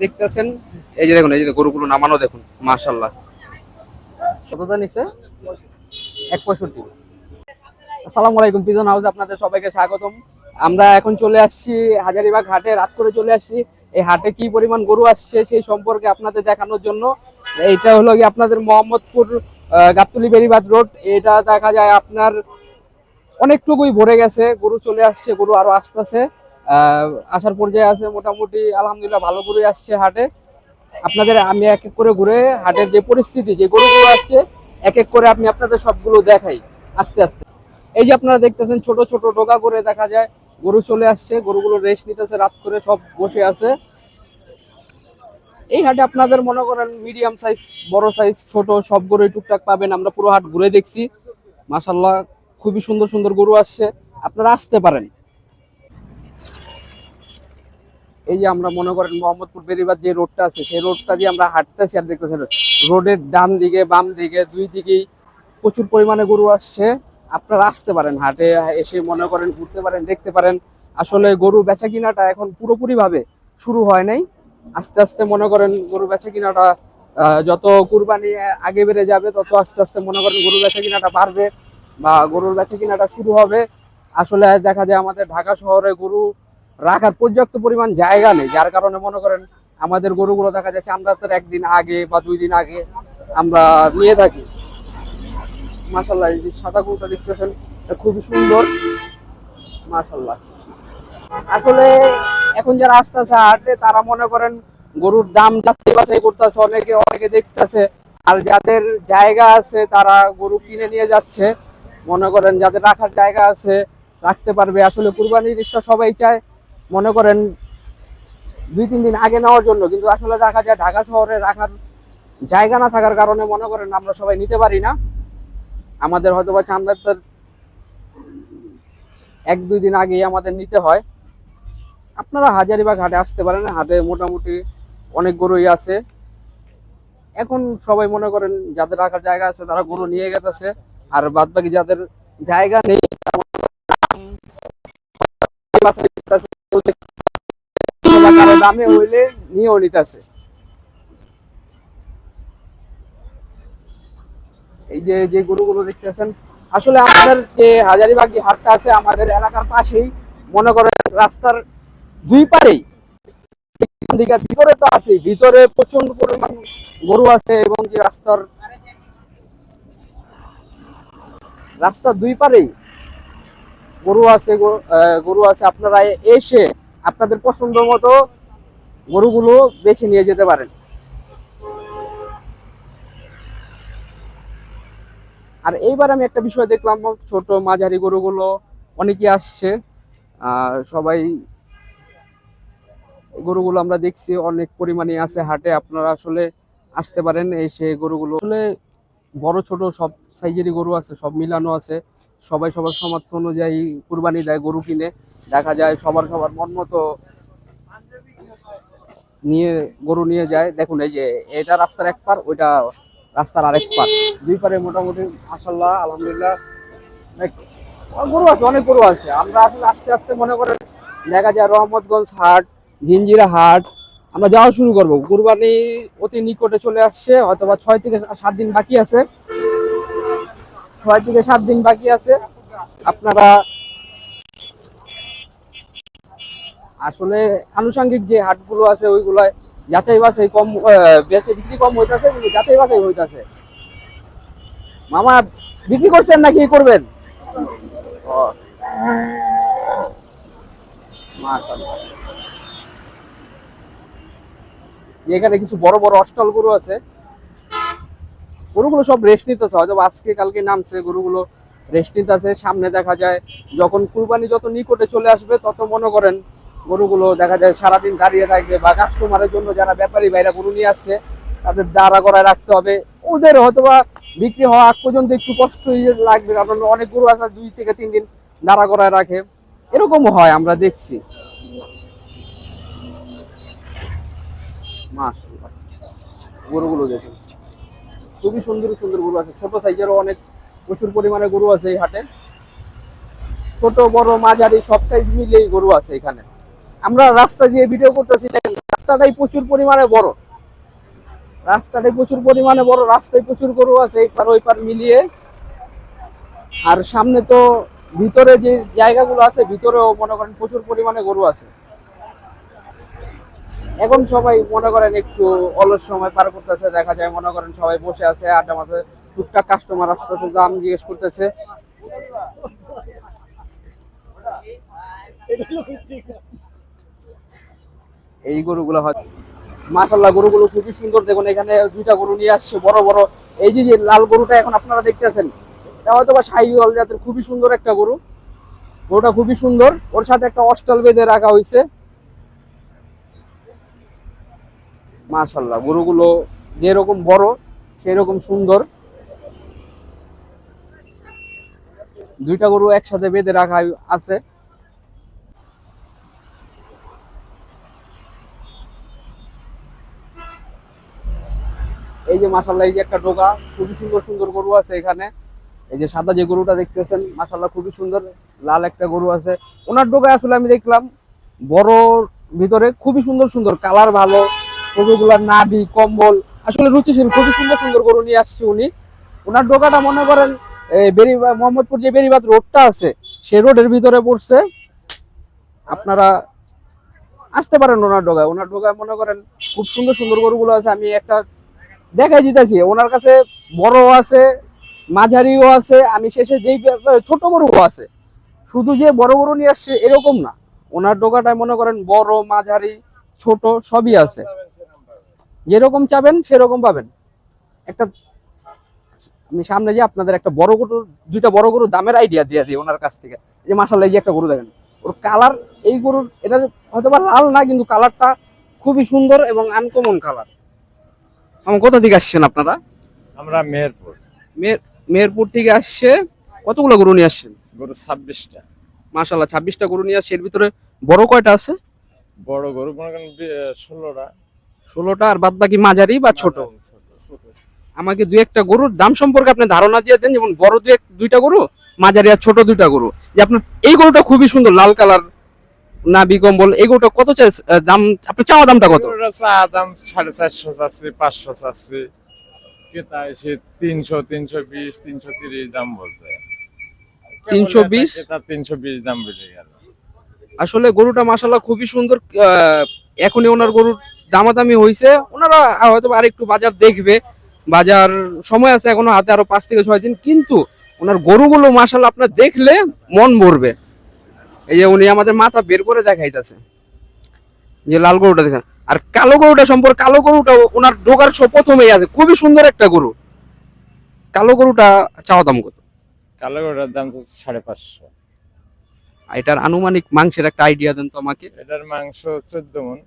দেখতেছেন? এই যে দেখুন, এই যে গরুগুলো নামানো দেখুন মাশাল্লাহ কতটা নিছে এক পঁয়ষট্টি। আসসালামু আলাইকুম পিজন হাউস আপনাদের সবাইকে স্বাগতম। আমরা এখন চলে আসছি হাজারিবাগ হাটে, রাত করে চলে আসছি। এই হাটে কি পরিমাণ গরু আসছে সেই সম্পর্কে আপনাদের দেখানোর জন্য। এইটা হলো কি আপনাদের মোহাম্মদপুর গাবতলী বেরিবাদ রোড। এটা দেখা যায় আপনার অনেকটুকুই ভরে গেছে, গরু চলে আসছে, গরু আরও আসতেছে। আসার পর্যায়ে আছে মোটামুটি, আলহামদুলিল্লাহ ভালো গরুই আসছে হাটে। আপনাদের আমি এক এক করে ঘুরে হাটের যে পরিস্থিতি, যে গরুগুলো আসছে, এক এক করে আমি আপনাদের সবগুলো দেখাই, আস্তে আস্তে। এই যে আপনারা দেখতেছেন, ছোট ছোট ডোকা করে দেখা যায়, গরু চলে আসছে, গরুগুলো রেস্ট নিতেছে, রাত করে সব বসে আছে। এই হাটে আপনাদের মনে করেন মিডিয়াম সাইজ বড় সাইজ ছোট, সব গরুই টুকটাক পাবেন। আমরা পুরো হাট ঘুরে দেখছি। মাসাল্লাহ খুবই সুন্দর সুন্দর গরু আসছে। আপনারা আসতে পারেন। এই যে আমরা মনে করেন মোহাম্মদপুর বেরিবাদ যে রোডটা আছে, সেই রোডটা দিয়ে আমরা হাঁটতেছি আর দেখতেছেন রোডের ডান দিকে, বাম দিকে, দুই দিকেই প্রচুর পরিমাণে গরু আসছে। আপনারা আসতে পারেন হাটে, এসে মনে করেন ঘুরতে পারেন, দেখতে পারেন। আসলে গরু বেচা কিনাটা এখন পুরোপুরি ভাবে শুরু হয় নাই। আস্তে আস্তে মনে করেন গরু বেচা কিনাটা যত কুরবানি আগে বেড়ে যাবে, তত আস্তে আস্তে মনে করেন গরু বেচা কিনাটা বাড়বে বা গরুর বেচা কিনাটা শুরু হবে। আসলে দেখা যায় আমাদের ঢাকা শহরে গরু রাখার পর্যাপ্ত পরিমাণ জায়গা নেই। যার কারণে মনে করেন আমাদের গরুগুলো দেখা যাচ্ছে আমরা তো একদিন আগে বা দুই দিন আগে আমরা নিয়ে থাকি। মাসাল্লাহ এই যে সাদা গরুটা দেখতেছেন খুবই সুন্দর। মাসাল্লাহ আসলে এখন যারা আসতেছে হাটে, তারা মনে করেন গরুর দাম যাচাই বাছাই করতেছে, অনেকে অনেকে দেখতেছে। আর যাদের জায়গা আছে, তারা গরু কিনে নিয়ে যাচ্ছে। মনে করেন যাদের রাখার জায়গা আছে, রাখতে পারবে। আসলে কুরবানির সবাই চায়। মনে করেন দুই, তিন দিন আগে নেওয়ার জন্য, কিন্তু আসলে দেখা যায় ঢাকা শহরে রাখার জায়গা না থাকার কারণে মনে করেন আমরা সবাই নিতে পারি না। আমাদের হয়তো বা চান্দার এক, দুই দিন আগেই আমাদের নিতে হয়। আপনারা হাজারিবাগ হাটে আসতে পারেন, হাটে মোটামুটি অনেক গরুই আছে। এখন সবাই মনে করেন যাদের রাখার জায়গা আছে তারা গরু নিয়ে গেছে, আর বাদ বাকি যাদের জায়গা নেই আসলে আমাদের যে হাজারিবাগ যে হাটটা আছে, আমাদের এলাকার পাশেই, মনে করেন রাস্তার দুই পারেই। ভিতরে তো আছে, ভিতরে প্রচণ্ড পরিমাণ গরু আছে এবং যে রাস্তার রাস্তার দুই পারেই গরু আছে গরু- আছে, আপনারা এসে আপনাদের পছন্দ মতো গরুগুলো বেছে নিয়ে যেতে পারেন। আর এইবার আমি একটা বিষয় দেখলাম, ছোট মাঝারি গরুগুলো অনেকে আসছে, আর সবাই গরুগুলো আমরা দেখছি, অনেক পরিমাণে আছে হাটে, আপনারা আসলে আসতে পারেন এই সেই গরুগুলো আসলে বড়, ছোট সব সাইজেরই গরু আছে, সব মিলানো আছে। সবাই সবার সামর্থ্য অনুযায়ী কুরবানি দেয়, গরু কিনে। দেখা যায় সবার সবার মন মতো নিয়ে, গরু নিয়ে যায়। দেখুন, এই যে এটা রাস্তার এক পার, ওইটা রাস্তার আরেক পার। দুই পারে মোটামুটি মাসাল্লাহ আলহামদুলিল্লাহ। গরু আছে, অনেক গরু আছে। আমরা আসলে আস্তে আস্তে মনে করেন, দেখা যায় রহমতগঞ্জ হাট জিঞ্জিরা হাট, আমরা যাওয়া শুরু করব। কুরবানি অতি নিকটে চলে আসছে হয়তো বা ছয় থেকে সাত দিন বাকি আছে। ছয় থেকে সাত দিন বাকি আছে। আপনারা আসলে আনুষঙ্গিক যে হাটগুলো আছে, ওইগুলোয় যাচাই বাছাই কম বেচে বিক্রি কম হইতাছে, কিন্তু যাচাই বাছাই হইতাছে। মামা, বিক্রি করছেন নাকি করবেন? এখানে কিছু বড় বড় অস্টল গরু আছে। গরুগুলো সব রেস্ট নিতেছে হয়তো আজকে কালকে নামছে, গরুগুলো রেস্ট নিতেছে, সামনে দেখা যায়, যখন কুরবানি যত নিকটে চলে আসবে, তত মনে করেন গরুগুলো দেখা যায় সারাদিন দাঁড়িয়ে থাকবে বা কাস্টমারের জন্য যারা ব্যাপারী ভাইরা গরু নিয়ে আসছে, তাদের দাঁড়া করায় রাখতে হবে। ওদের হয়তো বা বিক্রি হওয়া আগ পর্যন্ত একটু কষ্ট লাগবে, কারণ অনেক গরু আছে দুই থেকে তিন দিন দাঁড়া করায় রাখে। এরকমও হয়, আমরা দেখছি। মাশাআল্লাহ। গরুগুলো দেখুন। খুবই সুন্দর সুন্দর গরু আছে। ছোট সাইজেরও অনেক প্রচুর পরিমাণে গরু আছে এই হাটে। ছোট, বড়, মাঝারি, সব সাইজ মিলেই গরু আছে এখানে। আমরা রাস্তা দিয়ে ভিডিও করতেছি রাস্তাটাই প্রচুর পরিমাণে বড়। রাস্তাটাই প্রচুর পরিমাণে বড়, রাস্তায় প্রচুর গরু আছে, এই পার, ওই পার মিলিয়ে। আর সামনে তো ভিতরে যে জায়গাগুলো আছে, ভিতরেও মনে করেন প্রচুর পরিমাণে গরু আছে। এখন সবাই মনে করেন একটু অলস সময় পার করতেছে, দেখা যায় মনে করেন সবাই বসে আছে, আড্ডা মারতে টুকটাক কাস্টমার আসতেছে, দাম জিজ্ঞেস করতেছে। এই গরুগুলো হয় মাশাল্লাহ গরুগুলো খুবই সুন্দর। দেখুন, এখানে দুইটা গরু নিয়ে আসছে, বড় বড়। এই যে যে লাল গরুটা এখন আপনারা দেখতেছেন, এটা হয়তো বা সাইওয়াল জাতের খুবই সুন্দর একটা গরু। গরুটা খুবই সুন্দর। ওর সাথে একটা অস্টাল বেঁধে রাখা হয়েছে। মাশাল্লাহ গরুগুলো যেরকম বড়, সেরকম সুন্দর। দুইটা গরু একসাথে বেঁধে রাখা আছে। এই যে মাসাল্লাহ এই যে একটা ডোকা খুবই সুন্দর সুন্দর গরু আছে এখানে। এই যে সাদা যে গরুটা দেখতেছেন মাসাল্লাহ খুবই সুন্দর, লাল একটা গরু আছে। ওনার ডোকায় আসলে আমি দেখলাম বড় ভিতরে খুবই সুন্দর সুন্দর, কালার ভালো। গরুগুলার নাভি, কম্বল। আসলে রুচিশীল, খুবই সুন্দর সুন্দর গরু নিয়ে আসছে উনি। ওনার ডোকাটা মনে করেন বেরি, মোহাম্মদপুর যে বেরিবাদ রোডটা আছে, সেই রোডের ভিতরে পড়ছে। আপনারা আসতে পারেন ওনার ডোকায়। ওনার ডোকায় মনে করেন, খুব সুন্দর সুন্দর গরুগুলো আছে। আমি একটা দেখাই দিতেছি। ওনার কাছে বড় আছে, মাঝারিও আছে। আমি শেষে যেই ছোট গরুও আছে। শুধু যে বড় গরু নিয়ে আসছে এরকম না। ওনার ডোকাটায় মনে করেন, বড়, মাঝারি, ছোট, সবই আছে। যেরকম চাবেন সেরকম পাবেন। একটা আমি সামনে যে আপনাদের একটা বড় গরু দুইটা বড় গরু দামের আইডিয়া দিয়ে দিই ওনার কাছ থেকে। যে মাসাল্লাহ এই যে একটা গরু দেখেন। ওর কালার এই গরুর এটা হয়তো বা লাল না কিন্তু কালারটা খুবই সুন্দর এবং আনকমন কালার আমার কোথা থেকে আসছেন আপনারা? আমরা মেহেরপুর। মেহের মেহেরপুর থেকে আসছে। কতগুলো গরু নিয়ে আসছেন? গরু ছাব্বিশটা। মাশাল্লাহ ছাব্বিশটা গরু নিয়ে আসছে। এর ভিতরে বড় কয়টা আছে? বড় গরু মনে করেন ষোলোটা। ষোলোটা আর বাদ বাকি মাঝারি বা ছোট? আমাকে দু একটা গরুর দাম সম্পর্কে আপনি ধারণা দিয়ে দেন যেমন বড় দু এক- দুইটা গরু মাঝারি আর ছোট দুইটা গরু। যে আপনার এই গরুটা খুবই সুন্দর লাল কালার নাবি কম্বল এই গরুটা কত চাই দাম আপনার চাওয়া দামটা কত? চা দাম সাড়ে চারশো চাচ্ছি পাঁচশো চাচ্ছি। ক্রেতা এসে তিনশো তিনশো বিশ তিনশো তিরিশ দাম বলতে 320? ক্রেতা তিনশো বিশ দাম বেড়ে গেল। আসলে গরুটা মাসাল্লাহ খুবই সুন্দর এখনই ওনার গরুর দামাদামি হয়েছে ওনারা হয়তো আর একটু বাজার দেখবে। বাজার সময় আছে এখনও হাতে আরও পাঁচ থেকে ছয় দিন কিন্তু ওনার গরুগুলো মাসাল্লাহ আপনার দেখলে মন ভরবে। এই যে উনি আমাদের মাথা বের করে দেখাইতেছে। যে লাল গরুটা দেখছেন। আর কালো গরুটা সম্পর্কে কালো গরুটা ওনার সব প্রথমেই আছে। খুবই সুন্দর একটা গরু। কালো গরুটা চাওয়া দাম কত? কালো গরুটার দাম সাড়ে পাঁচশো। এটার আনুমানিক মাংসের একটা আইডিয়া দেন তো আমাকে। এটার মাংস চোদ্দ মন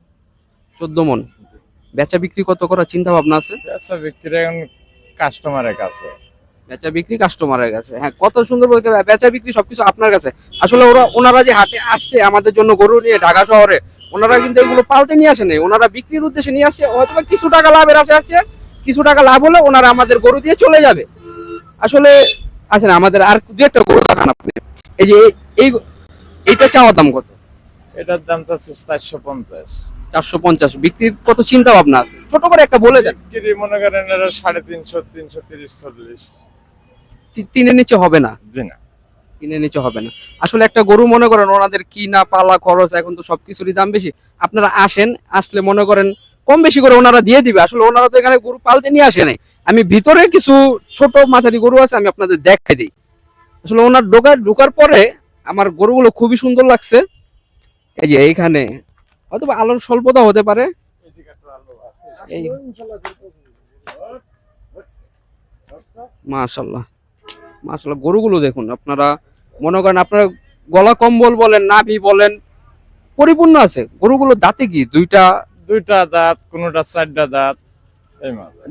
চোদ্দ মন। বেচা বিক্রি কত করার চিন্তা ভাবনা আছে? বেচা বিক্রি এখন কাস্টমারের কাছে। বেচা বিক্রি কাস্টমারের কাছে। হ্যাঁ কত সুন্দর বলতে বেচা বিক্রি সবকিছু আপনার কাছে। আসলে ওরা ওনারা যে হাটে আসছে আমাদের জন্য গরু নিয়ে ঢাকা শহরে ওনারা কিন্তু এগুলো পালতে নিয়ে আসে নাই। ওনারা বিক্রির উদ্দেশ্যে নিয়ে আসছে হয়তো কিছু টাকা লাভের আসে আসছে কিছু টাকা লাভ হলে ওনারা আমাদের গরু দিয়ে চলে যাবে। আসলে আছেন আমাদের আর দু একটা গরু দেখান আপনি। এই যে এই- এই এইটা চাওয়া দাম কত? এটার দাম চাচ্ছে চারশো পঞ্চাশ। চারশো পঞ্চাশ। বিক্রির কত চিন্তা ভাবনা আছে? ছোট করে একটা বলে দেন। বিক্রি মনে করেন এটা সাড়ে তিনশো তিনশো তিরিশ চল্লিশ। তিনের নিচে হবে না? জি না। কিনে নিচে হবে না। আসলে একটা গরু মনে করেন ওনাদের কিনা পালা খরচ এখন তো সবকিছুরই দাম বেশি। আপনারা আসেন আসলে মনে করেন কম বেশি করে ওনারা দিয়ে দিবে। আসলে ওনারা তো এখানে গরু পালতে নিয়ে আসে নাই। আমি ভিতরে কিছু ছোট মাঝারি গরু আছে আমি আপনাদের দেখাই দিই। আসলে ওনার ঢোকার ঢোকার পরে আমার গরুগুলো খুবই সুন্দর লাগছে। এই যে এইখানে হয়তো আলোর স্বল্পতা হতে পারে। এই মাশাল্লাহ। মাশাল্লাহ গরুগুলো দেখুন আপনারা মনে করেন আপনারা গলা কম্বল বলেন নাভি বলেন পরিপূর্ণ আছে। গরুগুলো দাঁতে কি? দুইটা? দুইটা দাঁত কোনোটা চারটা দাঁত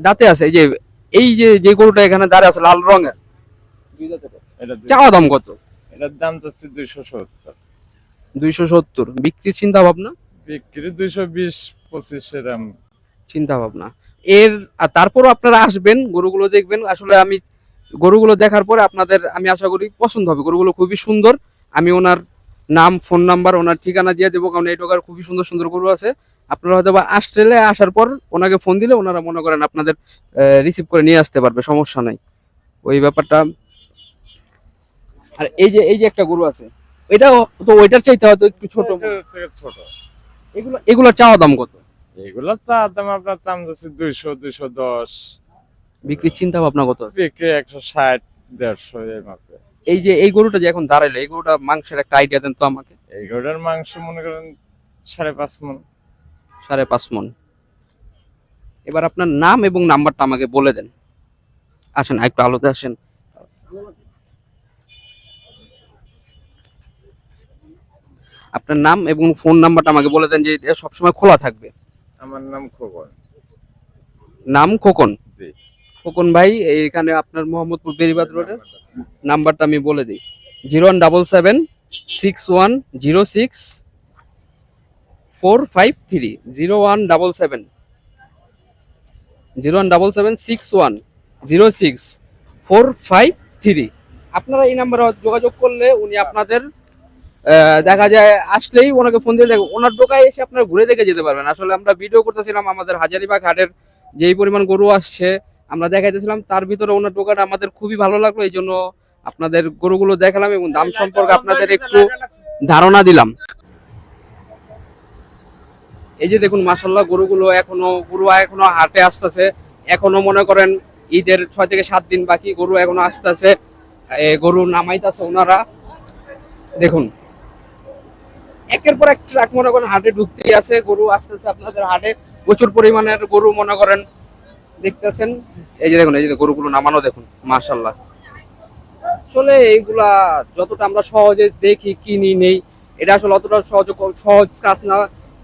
দাঁতে আছে এই যে এই যে যে গরুটা এখানে দাঁড়িয়ে আছে লাল রঙের চাওয়া দাম কত? এটার দাম যাচ্ছে দুইশো সত্তর। দুইশো সত্তর। বিক্রির চিন্তা ভাবনা বিক্রি দুইশো বিশ পঁচিশ এরম চিন্তা ভাবনা এর তারপরও আপনারা আসবেন গরুগুলো দেখবেন। আসলে আমি গরুগুলো দেখার পরে আপনাদের আমি আশা করি পছন্দ হবে। গরুগুলো খুবই সুন্দর। আমি ওনার নাম ফোন নাম্বার ওনার ঠিকানা দিয়ে দেবো কারণ এই টোকার খুবই সুন্দর সুন্দর গরু আছে। আপনারা হয়তো বা অস্ট্রেলিয়া আসার পর ওনাকে ফোন দিলে ওনারা মনে করেন আপনাদের রিসিভ করে নিয়ে আসতে পারবে সমস্যা নাই। ওই ব্যাপারটা। আর এই যে এই যে একটা গরু আছে এটাও তো ওইটার চাইতে হয়তো একটু ছোট। ছোট। এগুলো এগুলোর চাওয়া দাম কত? এগুলো তার দাম আপনার দাম যাচ্ছে দুইশো দুইশো দশ। বিক্রির চিন্তা ভাবনা কত? বিক্রি একশো ষাট দেড়শো এর মাপে এই যে এই গরুটা যে এখন দাঁড়াইলো এই গরুটা মাংসের একটা আইডিয়া দেন তো আমাকে। এই গরুটার মাংস মনে করেন সাড়ে পাঁচ মন। সাড়ে পাঁচ মন। এবার আপনার নাম এবং নাম্বারটা আমাকে বলে দেন। আসেন একটু আলোতে আসেন। আপনার নাম এবং ফোন নাম্বারটা আমাকে বলে দেন যে এটা সবসময় খোলা থাকবে। আমার নাম খোকন। নাম খোকন? জি। খোকন ভাই এখানে আপনার মোহাম্মদপুর বেরিবাদ রোডের নাম্বারটা আমি বলে দিই। Zero one double seven six one zero six four five three. Zero one double seven. Zero one double seven six one zero six four five three. আপনারা এই নাম্বারে যোগাযোগ করলে উনি আপনাদের দেখা যায়, আসলেই ওনাকে ফোন দিয়ে ওনার ডোকায় এসে আপনারা ঘুরে দেখে যেতে পারবেন। আসলে আমরা ভিডিও করতেছিলাম আমাদের হাজারিবাগ হাটের যেই পরিমাণ গরু আসছে, আমরা দেখাইতেছিলাম, তার ভিতরে ওনার ডোকাটা আমাদের খুবই ভালো লাগল, এই জন্য আপনাদের গরুগুলো দেখালাম এবং দাম সম্পর্কে আপনাদের একটু ধারণা দিলাম। এই যে দেখুন মাসাল্লাহ গরুগুলো এখনও, গরু এখনও হাটে আসতেছে। এখনও মনে করেন ঈদের ছয় থেকে সাত দিন বাকি গরু এখনও আসতেছে। গরু নামাইতেছে ওনারা। দেখুন একের পর এক ট্রাক মনে করেন হাটে ঢুকতেই আছে, গরু আসতেছে আপনাদের হাটে। প্রচুর পরিমাণের গরু মনে করেন দেখতেছেন। এই যে দেখুন, এই যে গরুগুলো নামানো দেখুন মাশাল্লাহ আসলে এইগুলা যতটা আমরা সহজে দেখি, কিনি, নেই, এটা আসলে অতটা সহজ সহজ কাজ না।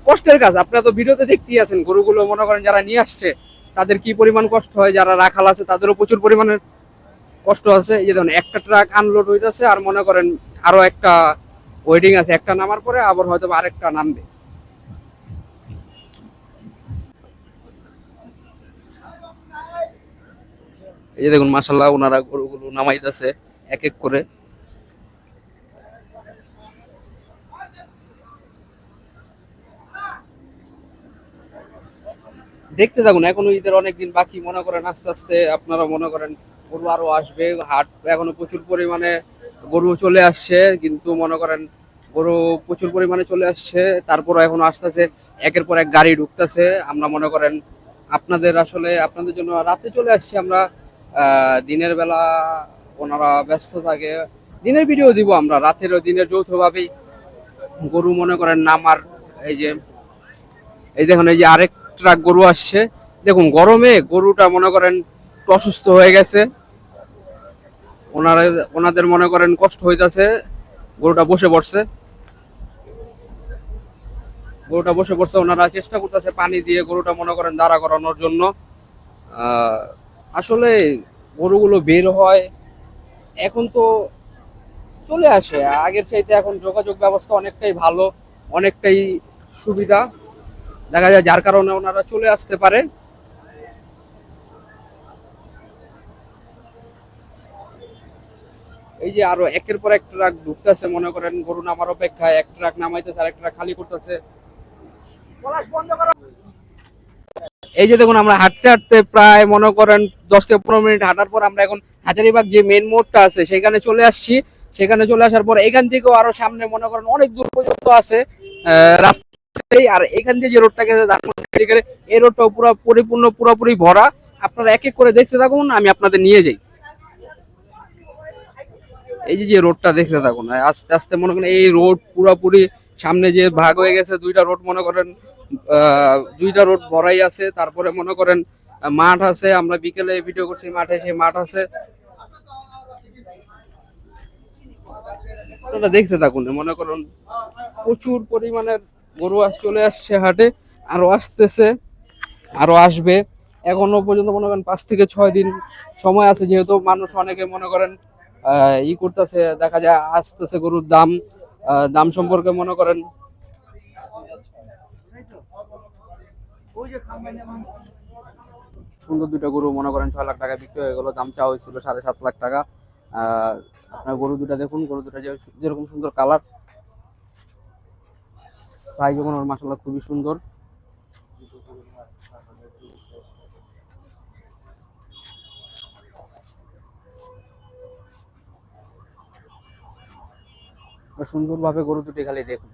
কষ্টের কাজ, আপনারা তো ভিডিওতে দেখতেই আছেন, গরুগুলো মনে করেন যারা নিয়ে আসছে, তাদের কি পরিমাণ কষ্ট হয়? যারা রাখাল আছে, তাদেরও প্রচুর পরিমাণের কষ্ট আছে। এই যে দেখুন, একটা ট্রাক আনলোড হইতেছে, আর মনে করেন আরও একটা ওয়েটিং আছে, একটা নামার পরে আবার হয়তো আরেকটা নামবে। এই যে দেখুন মাসাল্লাহ ওনারা গরুগুলো নামাইতেছে এক এক করে। দেখতে থাকুন, এখনও ঈদের অনেকদিন বাকি। মনে করেন আস্তে আস্তে আপনারা মনে করেন গরু আরও আসবে, হাট এখনও প্রচুর পরিমাণে গরু চলে আসছে, কিন্তু মনে করেন গরু প্রচুর পরিমাণে চলে আসছে। তারপর এখনও আসতেছে, একের পর এক গাড়ি ঢুকতেছে। আমরা মনে করেন আপনাদের আসলে, আপনাদের জন্য রাতে চলে আসছি আমরা। দিনের বেলা ওনারা ব্যস্ত থাকে। দিনের ভিডিও দিব আমরা, রাতের ও দিনের যৌথভাবেই। গরু মনে করেন নামার, এই যে, এই দেখুন, এই যে আরেক ট্রাক গরু আসছে। দেখুন, গরমে গরুটা মনে করেন অসুস্থ হয়ে গেছে। ওনারা ওনাদের মনে করেন কষ্ট হইতাছে, গরুটা বসে পড়ছে। গরুটা বসে পড়ছে, ওনারা চেষ্টা করতেছে পানি দিয়ে গরুটা মনে করেন দাঁড়া করানোর জন্য। আসলে গরুগুলো বের হয়, এখন তো চলে আসে। আগের চাইতে এখন যোগাযোগ ব্যবস্থা অনেকটাই ভালো, অনেকটাই সুবিধা। দেখা যায় যার কারণে ওনারা চলে আসতে পারে। এই যে আরও একের পর এক ট্রাক ঢুকতেছে মনে করেন গরু নামার অপেক্ষায় এক ট্রাক নামাইতেছে আর এক ট্রাক খালি করতেছে। এই যে দেখুন আমরা হাঁটতে হাঁটতে প্রায় মনে করেন দশ থেকে পনেরো মিনিট হাঁটার পর আমরা এখন হাজারিবাগ যে মেন মোড়টা আছে সেখানে চলে আসছি। সেখানে চলে আসার পর এখান থেকেও আরও সামনে মনে করেন অনেক দূর পর্যন্ত আছে রাস্তায় আর এখান দিয়ে যে রোডটা গেছে এই রোডটাও পুরো পরিপূর্ণ পুরোপুরি ভরা। আপনারা এক এক করে দেখতে থাকুন আমি আপনাদের নিয়ে যাই। এই যে যে রোডটা দেখতে থাকুন আস্তে আস্তে মনে করেন এই রোড পুরোপুরি সামনে যে ভাগ হয়ে গেছে, দুইটা রোড মনে করেন দুইটা রোড ভরাই আছে, তারপরে মনে করেন মাঠ আছে, আমরা বিকেলে ভিডিও করছি, মাঠে সেই মাঠ আছে। দেখতে থাকুন, মনে করুন প্রচুর পরিমাণের গরু চলে আসছে হাটে, আরও আসতেছে, আরও আসবে। এখনও পর্যন্ত মনে করেন পাঁচ থেকে ছয় দিন সময় আছে, যেহেতু মানুষ অনেকে মনে করেন ই করতেছে, দেখা যায় আসতেছে গরুর দাম। দাম সম্পর্কে মনে করেন। সুন্দর দুটো গরু মনে করেন ছয় লাখ টাকা বিক্রি হয়ে গেল, দাম চাওয়া হয়েছিল সাড়ে সাত লাখ টাকা। আপনার গরু দুটা দেখুন, গরু দুটা যেরকম সুন্দর কালার। সাইজ ওনার মাসাল্লাহ খুবই সুন্দর। সুন্দরভাবে গরু দুটি খালি দেখুন।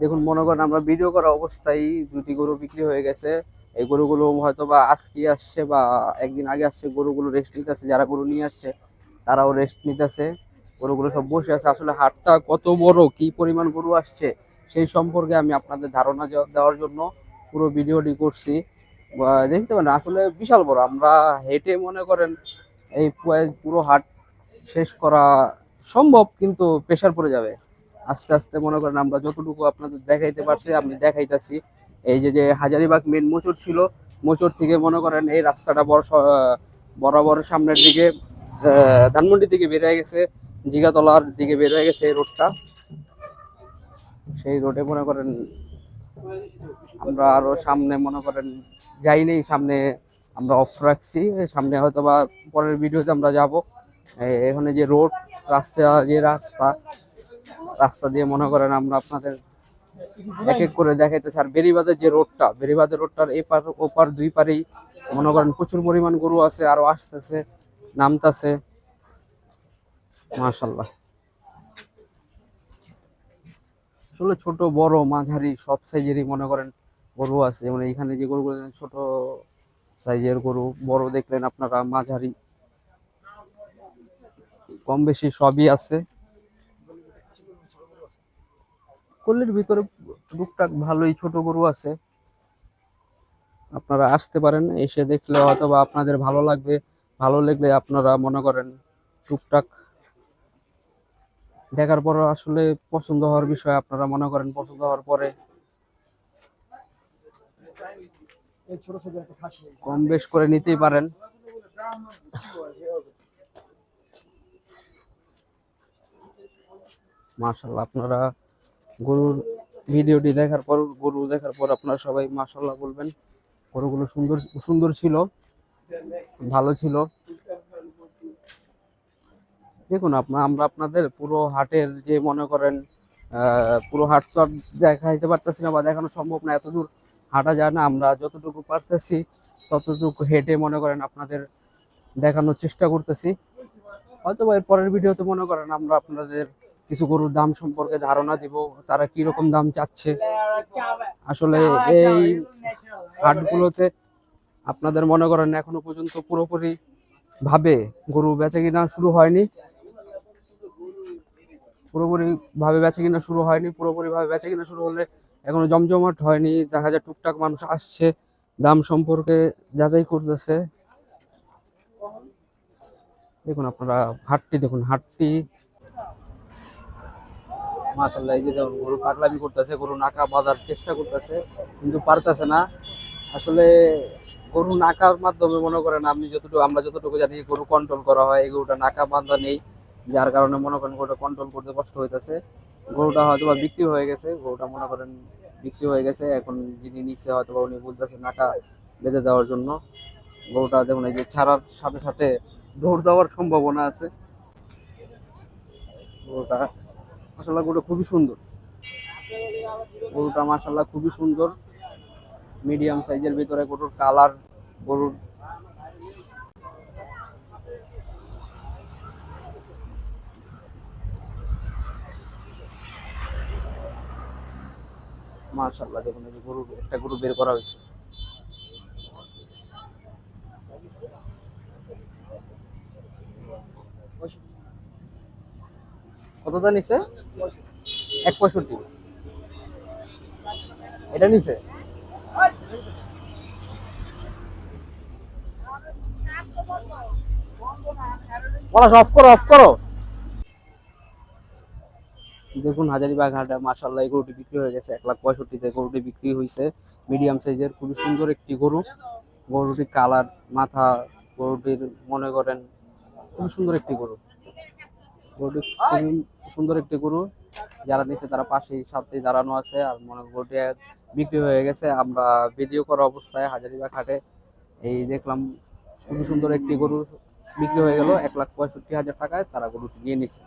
দেখুন মনে করেন আমরা ভিডিও করা অবস্থায় দুটি গরু বিক্রি হয়ে গেছে। এই গরুগুলো হয়তো বা আজকে আসছে বা একদিন আগে আসছে, গরুগুলো রেস্ট নিতেছে। যারা গরু নিয়ে আসছে, তারাও রেস্ট নিতেছে। গরুগুলো সব বসে আছে। আসলে হাটটা কত বড়, কি পরিমাণ গরু আসছে, সেই সম্পর্কে আমি আপনাদের ধারণা দেওয়ার জন্য পুরো ভিডিওটি করছি। দেখতে পারেন, আসলে বিশাল বড়। আমরা হেঁটে মনে করেন এই পুরো হাট শেষ করা সম্ভব, কিন্তু প্রেশার পড়ে যাবে। আস্তে আস্তে মনে করেন আমরা যতটুকু আপনাদের দেখাইতে পারছি, আমি দেখাইতাছি। এই যে যে হাজারিবাগ মেন মোচর ছিল মোচর থেকে মনে করেন এই রাস্তাটা বড় বরাবর সামনের দিকে ধানমন্ডির দিকে বের হয়ে গেছে, জিগাতলার দিকে বের হয়ে গেছে এই রোডটা। সেই রোডে মনে করেন আমরা আরও সামনে মনে করেন যাইনি সামনে আমরা অফ রাখছি, সামনে হয়তো বা পরের ভিডিওতে আমরা যাব। এখানে যে রোড, রাস্তা, যে রাস্তা রাস্তা দিয়ে মনে করেন আমরা আপনাদের এক এক করে দেখাইতেছি। আর বেরিবাদের যে রোডটা বেরিবাদের রোডটার এপার ওপার দুই পারেই মনে করেন প্রচুর পরিমাণ গরু আছে, আরও আসতেছে, নামতাছে। মাশাল্লাহ আসলে ছোট, বড়, মাঝারি, সব সাইজেরই মনে করেন গরু আছে। যেমন এখানে যে গরুগুলো, ছোট সাইজের গরু, বড় দেখলেন আপনারা, মাঝারি। কম বেশি সবই আছে। কল্লির ভিতরে টুকটাক ভালোই ছোট গরু আছে। আপনারা আসতে পারেন, এসে দেখলে হয়তো বা আপনাদের ভালো লাগবে। ভালো লাগলে আপনারা মনে করেন টুকটাক দেখার পর আসলে পছন্দ হওয়ার বিষয়, আপনারা মনে করেন পছন্দ হওয়ার পরে কম বেশ করে নিতেই পারেন। মাশাল্লাহ আপনারা গরুর ভিডিওটি দেখার পর, গরু দেখার পর আপনারা সবাই মাশাল্লাহ বলবেন। গরুগুলো সুন্দর সুন্দর ছিল, ভালো ছিল। দেখুন আপনার আমরা আপনাদের পুরো হাটের যে মনে করেন পুরো হাট তো আর দেখাইতে পারতেছি না বা দেখানো সম্ভব না এত দূর হাঁটা যায় না। আমরা যতটুকু পারতেছি, ততটুকু হেঁটে মনে করেন আপনাদের দেখানোর চেষ্টা করতেছি। হয়তো এর পরের ভিডিওতে মনে করেন আমরা আপনাদের কিছু গরুর দাম সম্পর্কে ধারণা দিব তারা কি রকম দাম চাচ্ছে। আসলে এই হাটগুলোতে আপনাদের মনে করেন এখনও পর্যন্ত পুরোপুরি ভাবে গরু বেচা কিনা শুরু হয়নি। পুরোপুরি ভাবে বেচা কিনা শুরু হয়নি পুরোপুরি ভাবে বেচা কিনা শুরু হলে এখনও জমজমাট হয়নি দেখা যায় টুকটাক মানুষ আসছে দাম সম্পর্কে যাচাই করতেছে। দেখুন আপনারা হাটটি দেখুন হাটটি মাশাল্লাহ এই যে দেখুন, গরু পাগলামি করতেছে, গরু নাকা বাঁধার চেষ্টা করতেছে, কিন্তু পারতেছে না। আসলে গরু নাকার মাধ্যমে মনে করেন আপনি যতটুকু, আমরা যতটুকু জানি গরু কন্ট্রোল করা হয়, এই গরুটা নাকা বাঁধা নেই, যার কারণে মনে করেন গরুটা কন্ট্রোল করতে কষ্ট হইতেছে। গরুটা হয়তো বা বিক্রি হয়ে গেছে, গরুটা মনে করেন বিক্রি হয়ে গেছে, এখন যিনি নিচ্ছে হয়তো বা উনি বলতেছে নাকা বেঁধে দেওয়ার জন্য। গরুটা দেখুন, এই যে ছাড়ার সাথে সাথে দৌড় দেওয়ার সম্ভাবনা আছে। গরুটা মাসাল্লাহ গরুটা খুবই সুন্দর। গরুটা মাসাল্লাহ খুবই সুন্দর। মিডিয়াম সাইজের ভিতরে গরুর কালার, গরুর মাশাল্লাহ দেখুন এই যে গরু একটা গরু বের করা হয়েছে। কতটা নিছে? এক পঁয়ষট্টি। এটা পলাশ অফ করো অফ করো। দেখুন হাজারিবাগ হাটে মার্শাল্লাহ এই গরুটি বিক্রি হয়ে গেছে। এক লাখ পঁয়ষট্টিতে গরুটি বিক্রি হয়েছে মিডিয়াম সাইজের, খুবই সুন্দর একটি গরু। গরুটির কালার, মাথা, গরুটির মনে করেন, খুবই সুন্দর একটি গরু। গরুটি খুবই সুন্দর একটি গরু। যারা নিচে, তারা পাশেই সাথে দাঁড়ানো আছে আর মনে ভোট বিক্রি হয়ে গেছে। আমরা ভিডিও করা অবস্থায় হাজারিবাগ হাটে এই দেখলাম খুবই সুন্দর একটি গরু বিক্রি হয়ে গেল। এক লাখ পঁয়ষট্টি হাজার টাকায় তারা গরুটি নিয়ে নিছে।